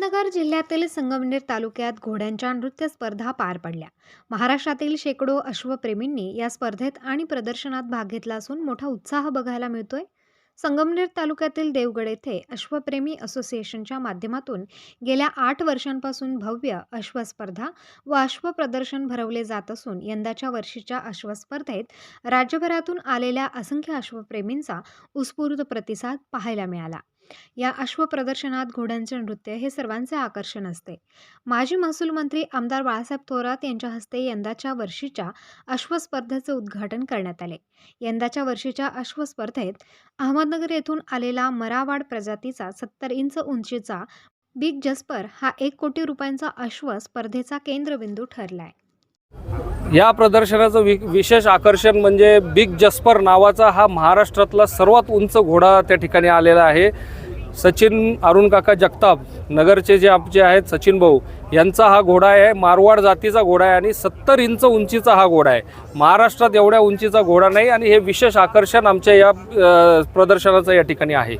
अहमदनगर जिल्ह्यातील संगमनेर तालुक्यात घोड्यांच्या नृत्य स्पर्धा पार पडल्या. महाराष्ट्रातील शेकडो अश्वप्रेमींनी या स्पर्धेत आणि प्रदर्शनात भाग घेतला असून मोठा उत्साह बघायला मिळतोय. संगमनेर तालुक्यातील देवगड येथे अश्वप्रेमी असोसिएशनच्या माध्यमातून गेल्या आठ वर्षांपासून भव्य अश्वस्पर्धा व अश्व प्रदर्शन भरवले जात असून यंदाच्या वर्षीच्या अश्वस्पर्धेत राज्यभरातून आलेल्या असंख्य अश्वप्रेमींचा उत्स्फूर्त प्रतिसाद पाहायला मिळाला. या अश्व प्रदर्शनात घोड्यांचे नृत्य हे सर्वांचे आकर्षण असते. माजी महसूल मंत्री आमदार बाळासाहेब थोरात यांच्या हस्ते यंदाच्या वर्षीच्या अश्वस्पर्धेचे उद्घाटन करण्यात आले. यंदाच्या वर्षीच्या अश्वस्पर्धेत अहमदनगर येथून आलेला मरावाड प्रजातीचा सत्तर इंच उंचीचा बिग जस्पर हा एक कोटी रुपयांचा अश्व स्पर्धेचा केंद्रबिंदू ठरलाय. या प्रदर्शनाचं वि विशेष आकर्षण म्हणजे बिग जस्पर नावाचा हा महाराष्ट्रातला सर्वात उंच घोडा त्या ठिकाणी आलेला आहे. सचिन अरुण काका जगताप नगरचे जे आमचे आहेत सचिन भाऊ यांचा हा घोडा आहे. मारवाड जातीचा घोडा आहे आणि सत्तर इंच उंचीचा हा घोडा आहे. महाराष्ट्रात एवढ्या उंचीचा घोडा नाही आणि हे विशेष आकर्षण आमच्या या प्रदर्शनाचं या ठिकाणी आहे.